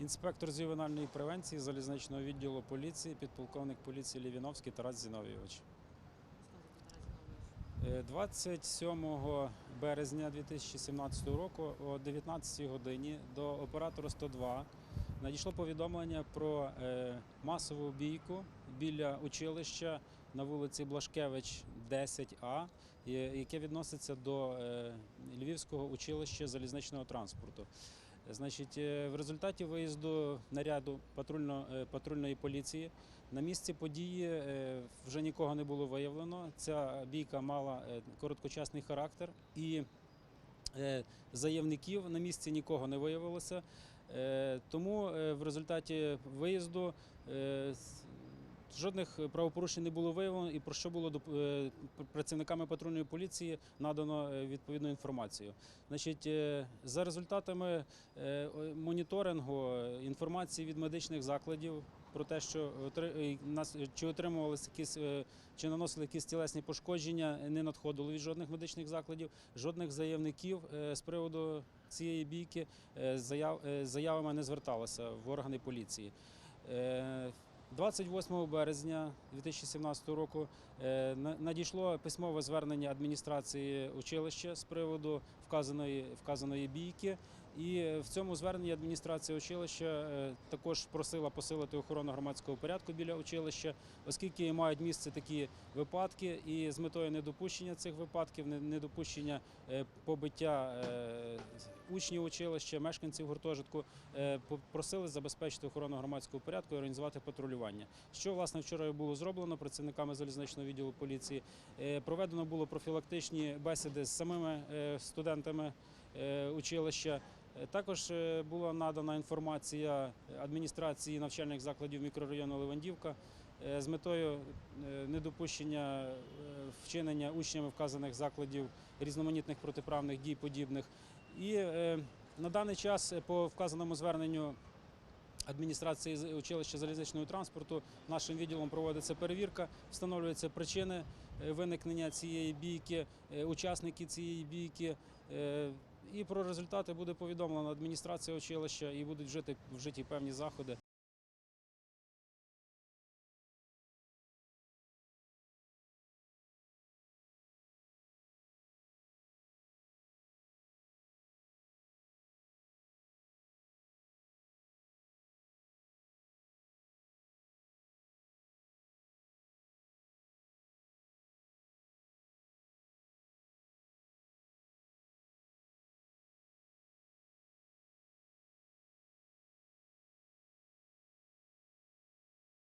Інспектор з ювенальної превенції залізничного відділу поліції, підполковник поліції Лівіновський Тарас Зіновійович. Е, 27 березня 2017 року о 19 годині до оператора 102 надійшло повідомлення про е, масову бійку біля училища на вулиці Блашкевич 10А, е, яке відноситься до е, Львівського училища залізничного транспорту. Значить, е, в результаті виїзду наряду патрульно, е, патрульної поліції на місці події е, вже нікого не було виявлено. Ця бійка мала короткочасний характер і заявників на місці нікого не виявилося. Тому в результаті виїзду жодних правопорушень не було виявлено і про що було е, працівниками патрульної поліції надано е, відповідну інформацію. Значить, е, за результатами е, моніторингу е, інформації від медичних закладів про те, що е, нас чи отримувалися якісь е, чи наносили якісь тілесні пошкодження, не надходило від жодних медичних закладів, жодних заявників е, з приводу цієї бійки е, заяв, е, заявами не зверталося в органи поліції. Е, 28 березня 2017 року е, на- надійшло письмове звернення адміністрації училища з приводу вказаної, вказаної бійки. І в цьому зверненні адміністрація училища е, також просила посилити охорону громадського порядку біля училища, оскільки мають місце такі випадки, і з метою недопущення цих випадків, не- недопущення е, побиття е, учнів училища, мешканців гуртожитку, попросили забезпечити охорону громадського порядку і організувати патрулювання. Що власне вчора було зроблено працівниками залізничного відділу поліції. Проведено було профілактичні бесіди з самими студентами училища. Е, Також е, була надана інформація адміністрації навчальних закладів мікрорайону Левандівка е, з метою недопущення вчинення учнями вказаних закладів різноманітних протиправних дій подібних. І на даний час по вказаному зверненню адміністрації училища залізничного транспорту нашим відділом проводиться перевірка, встановлюються причини виникнення цієї бійки, учасники цієї бійки. І про результати буде повідомлена адміністрація училища і будуть вжити, вжиті певні заходи.